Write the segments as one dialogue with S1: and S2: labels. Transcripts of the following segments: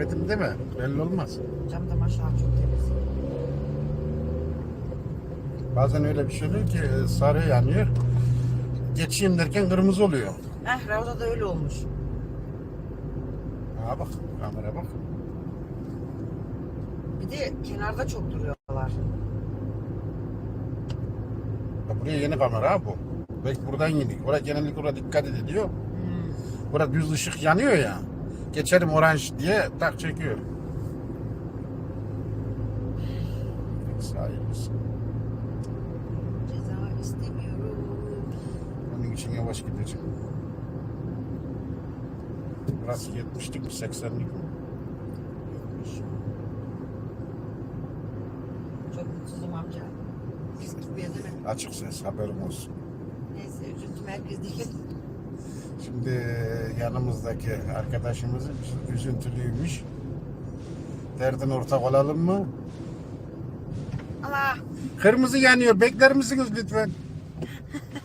S1: Görmedim değil mi? Belli olmaz.
S2: Cam da maşallah çok temiz.
S1: Bazen öyle bir şey oluyor ki e, sarı yanıyor. Geçeyim derken kırmızı oluyor.
S2: Heh Ravza da öyle olmuş.
S1: Ha bak kamera bak.
S2: Bir de kenarda çok duruyorlar.
S1: Ya buraya yeni kamera ha bu. Belki buradan yeni. Orada genellikle orada dikkat ediliyor.
S2: Hmm.
S1: Burada düz ışık yanıyor ya. Geçerim oranj diye tak çekiyor. Sahibiz.
S2: Ceza istemiyorum.
S1: Onun için yavaş gideceğim. Burası 70'lik mi 80'lik mi?
S2: Çok mutsuzum amca. Biz gitmeye?
S1: Açık ses haberim olsun.
S2: Neyse üzüntüm herkes değil.
S1: Şimdi yanımızdaki arkadaşımız üzüntülüymüş. Derdin ortak olalım mı?
S2: Allah!
S1: Kırmızı yanıyor. Bekler misiniz lütfen?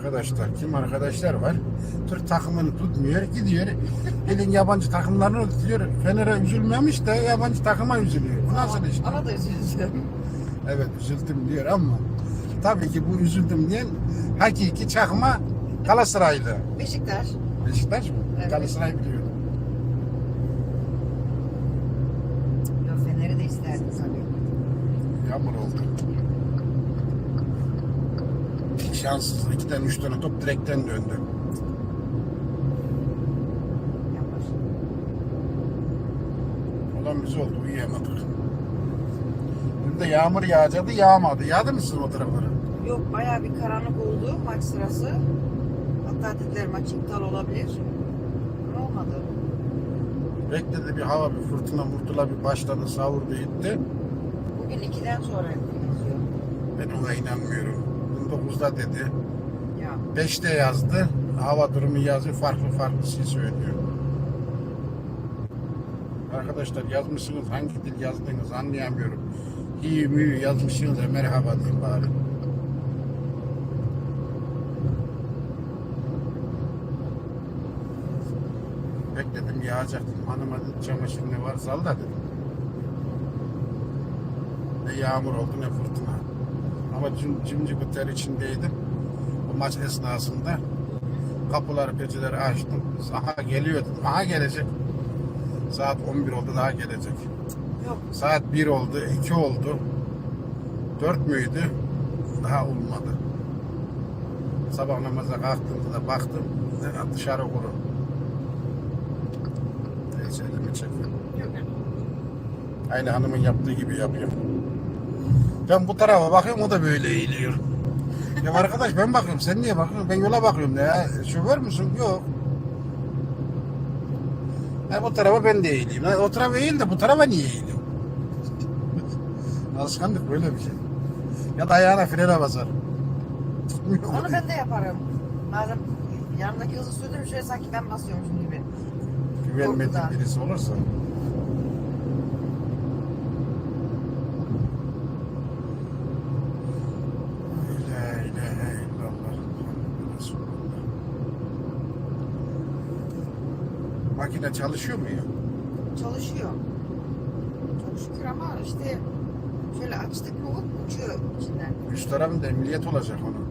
S1: Arkadaşlar kim arkadaşlar var? Türk takımını tutmuyor gidiyor. Elin yabancı takımlarını tutuyor. Fener'e üzülmemiş de yabancı takıma üzülüyor. Bu nasıl iş?
S2: Ona da.
S1: Evet üzüldüm diyor ama tabii ki bu üzüldüm diyen hakiki çakma Galatasaraylı.
S2: Beşiktaş.
S1: Beşiktaş mı?
S2: Evet.
S1: Galatasaray biliyorum.
S2: Yok Fener'i de isterdim tabii.
S1: Yağmur oldu. Şanssız. iki tane üç tane top direkten döndü. Olan biz oldu uyuyamadık. Bir de yağmur yağacaktı yağmadı. Yağdı mı sizin o taraflara?
S2: Yok bayağı bir karanlık oldu maç sırası. Hatta dediler maç iptal olabilir. Ama olmadı.
S1: Bekledi bir hava bir fırtına murtula bir başladı savurdu gitti.
S2: Bugün 2'den sonra yazıyor.
S1: Ben ona inanmıyorum. 9'da dedi.
S2: Ya
S1: 5'te yazdı. Hava durumu yazıyor. Farklı farklı şey söylüyor. Arkadaşlar yazmışsınız. Hangi dil yazdığınızı anlayamıyorum. İyi mü yazmışsınız da merhaba diyeyim bari. Bekledim yağacaktım. Hanıma çamaşır ne varsa al da dedim. Ne yağmur oldu ne fırtına. Ama cim, cimcik ter içindeydim. Bu maç esnasında kapıları pencereleri açtım. Aha geliyor dedim. Aha gelecek. Saat 11 oldu daha gelecek.
S2: yok
S1: Saat 1 oldu, 2 oldu. 4 müydü? Daha olmadı. Sabah namaza kalktığımda da baktım. Dışarı kuru. Neyse elimi çekiyorum. Aynı hanımın yaptığı gibi yapıyorum. Ben bu tarafa bakıyorum o da böyle eğiliyor. ya arkadaş ben bakıyorum sen niye bakıyorsun? Ben yola bakıyorum ne ya. Şoför müsün? Yok. Ha, bu tarafa ben de eğileyim. Ha, o tarafa eğil de bu tarafa niye eğiliyorum? Alışkanlık böyle bir şey. Ya da ayağına frene basar.
S2: Onu ben de yaparım. Bazen yanımdaki hızı sürdürüm şöyle sanki ben basıyormuşum gibi.
S1: Güvenmediğin birisi olursa. Makine çalışıyor mu ya?
S2: Çalışıyor. Çok şükür ama işte şöyle açtık mı uçuyor içinden.
S1: Üst tarafında emniyet olacak onun.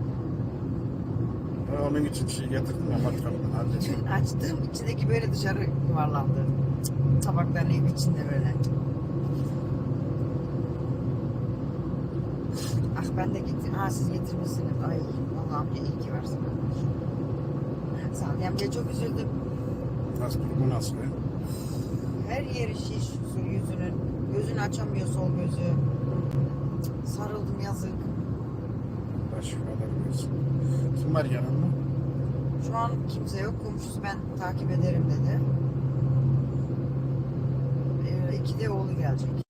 S1: Ben onun için şey getirdim ya matkaptan halledeyim.
S2: Dün açtığım içindeki böyle dışarı yuvarlandı. Tabakların ev içinde böyle. Ah ben de gittim. Ha siz getirmişsiniz. Ay Allah'ım ne iyi ki varsın. Sadi amca çok üzüldüm.
S1: Nasıl durumu nasıl?
S2: Her yeri şiş yüzünün. Gözünü açamıyor sol gözü. Sarıldım yazık.
S1: Allah şifalar versin. Kim var yanında?
S2: Şu an kimse yok. Komşusu ben takip ederim dedi. Ee, iki de oğlu gelecek.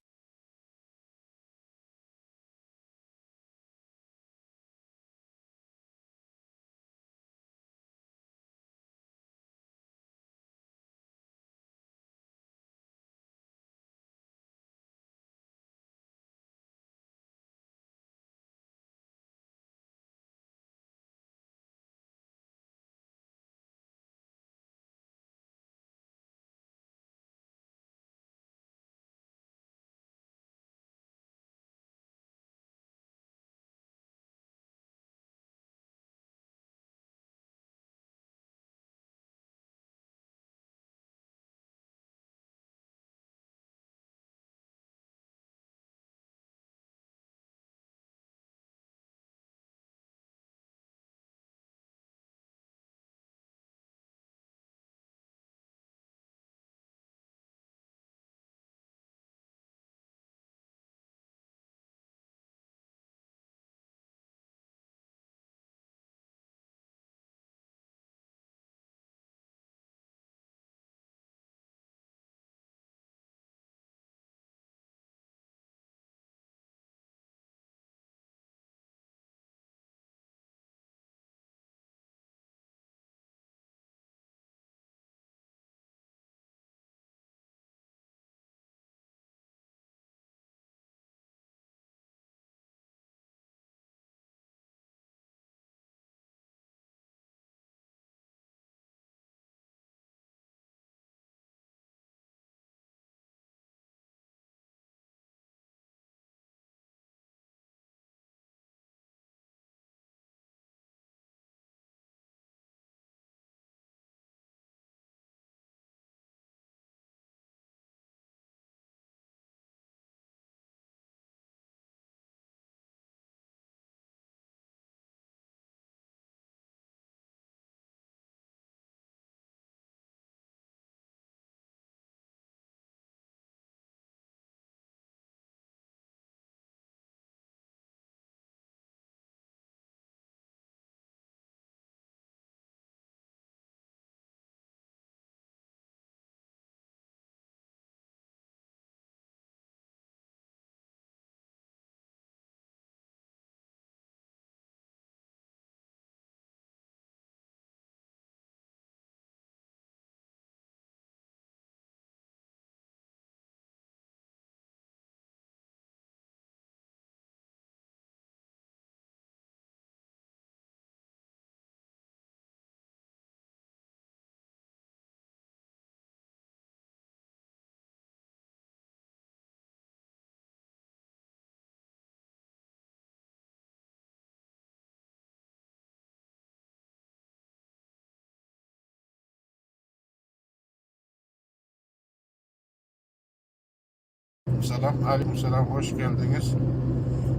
S1: Selam, aleyküm selam, hoş geldiniz.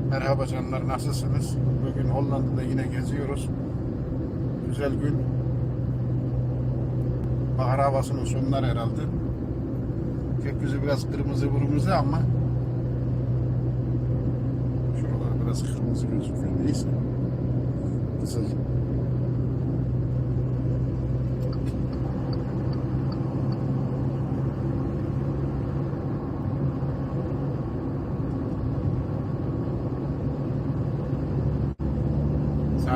S1: Merhaba canlar, nasılsınız? Bugün Hollanda'da yine geziyoruz. Güzel gün. Bahar havasının sonları herhalde. Gökyüzü biraz kırmızı kırmızı ama şuralar biraz kırmızı gözüküyor. Neyse. Kızıl.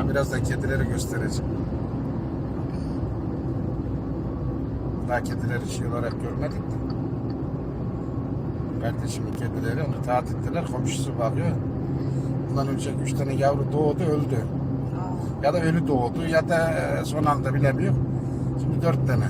S1: Hatta birazdan kedileri göstereceğim. Daha kedileri şey olarak görmedik de. Kardeşimin kedileri onu taat ettiler. Komşusu bakıyor. Bundan önce üç tane yavru doğdu öldü. Ya da ölü doğdu ya da e, son anda bilemiyor. Şimdi dört tane.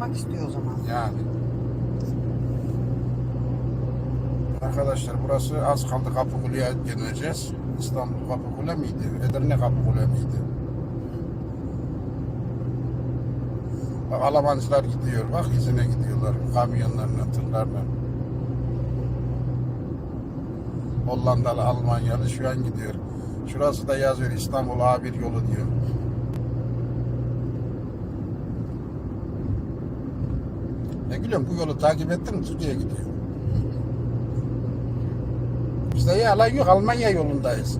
S2: Yapmak istiyor o zaman.
S1: Yani. Arkadaşlar burası az kaldı Kapıkule'ye geleceğiz. İstanbul Kapıkule miydi? Edirne Kapıkule miydi? Bak Almancılar gidiyor. Bak izine gidiyorlar. Kamyonlarla, tırlarla. Hollandalı, Almanyalı şu an gidiyor. Şurası da yazıyor İstanbul A1 yolu diyor. Ne gülüyorum bu yolu takip ettim Türkiye'ye gidiyor. Biz de yalan yok Almanya yolundayız.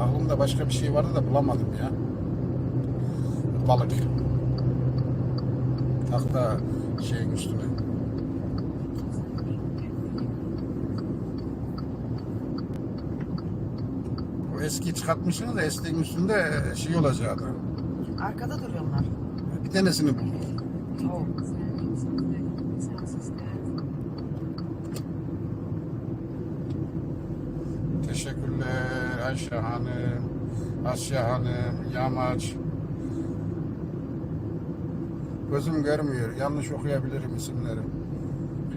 S1: Aklımda başka bir şey vardı da bulamadım ya. Balık. Tahta şeyin üstüne. Eski çıkartmışsınız da eskiğin üstünde şey olacaktı.
S2: Arkada duruyorlar.
S1: Bir tanesini bulduk.
S2: Oh.
S1: Teşekkürler Ayşe Hanım, Asya Hanım, Yamaç. Gözüm görmüyor. Yanlış okuyabilirim isimleri.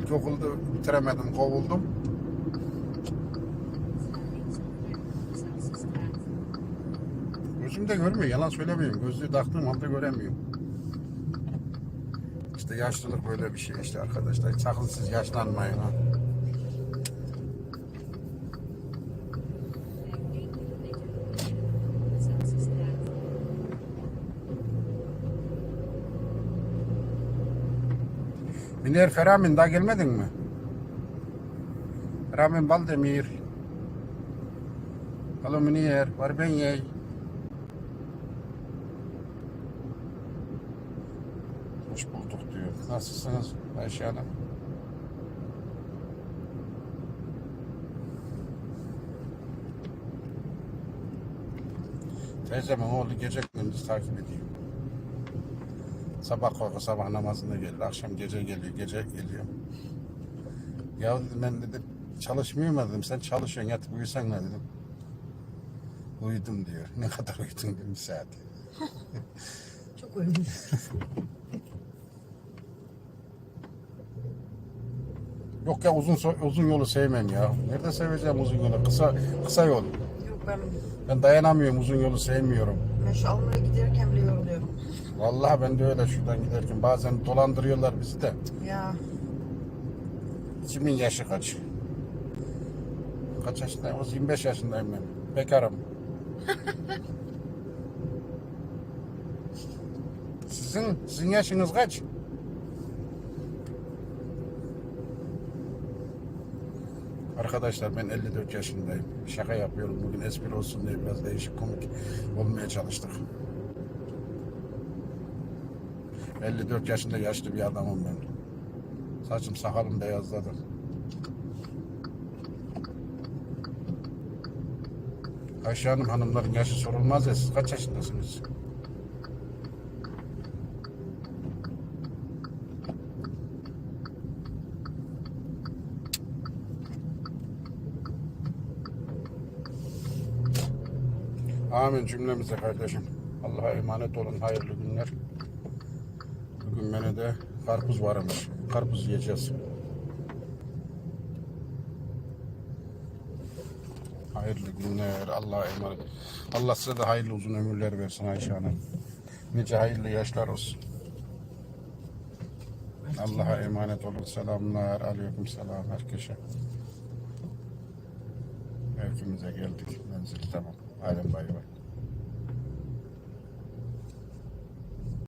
S1: İlkokulda bitiremedim, kovuldum. Gözüm de görmüyor. Yalan söylemiyorum. Gözlüğü taktığım halde göremiyorum. İşte yaşlılık böyle bir şey işte arkadaşlar. Sakın siz yaşlanmayın ha. Münir Feramin daha gelmedin mi? Feramin Baldemir. Alo Münir, var ben yey. Hoş bulduk diyor. Nasılsınız Ayşe Hanım? Teyzemin oğlu gece gündüz takip ediyor. Sabah kalkıyor, sabah namazında geliyor. Akşam gece geliyor, gece geliyor. Ya dedim ben dedim çalışmıyorum dedim. Sen çalışıyorsun yatıp uyusan ne dedim. Uyudum diyor. Ne kadar uyudun dedim bir saat.
S2: Çok uygun.
S1: Yok ya uzun uzun yolu sevmem ya. Nerede seveceğim uzun yolu? Kısa kısa yol.
S2: Yok ben,
S1: Ben dayanamıyorum uzun yolu sevmiyorum.
S2: ben Şalmur'a giderken bile yoruluyorum.
S1: Vallahi ben de öyle şuradan giderken bazen dolandırıyorlar bizi de.
S2: Ya
S1: Kimin yaşı kaç? Kaç yaşındayım? O 25 yaşındayım ben. Bekarım. Sizin sizin yaşınız kaç? Arkadaşlar ben 54 yaşındayım. Şaka yapıyorum. Bugün espri olsun diye biraz değişik komik olmaya çalıştık. 54 yaşında yaşlı bir adamım ben. Saçım sakalım beyazladı. Ayşe Hanım hanımların yaşı sorulmaz ya siz kaç yaşındasınız? Amin cümlemize kardeşim. Allah'a emanet olun. Hayırlı günler. Bugün bana de karpuz varmış. Karpuz yiyeceğiz. Hayırlı günler. Allah'a emanet. Allah size de hayırlı uzun ömürler versin Ayşe Hanım. Nice hayırlı yaşlar olsun. Allah'a emanet olun. Selamlar. Aleyküm selam herkese. Evimize geldik. Menzil tamam. Hadi bay bay.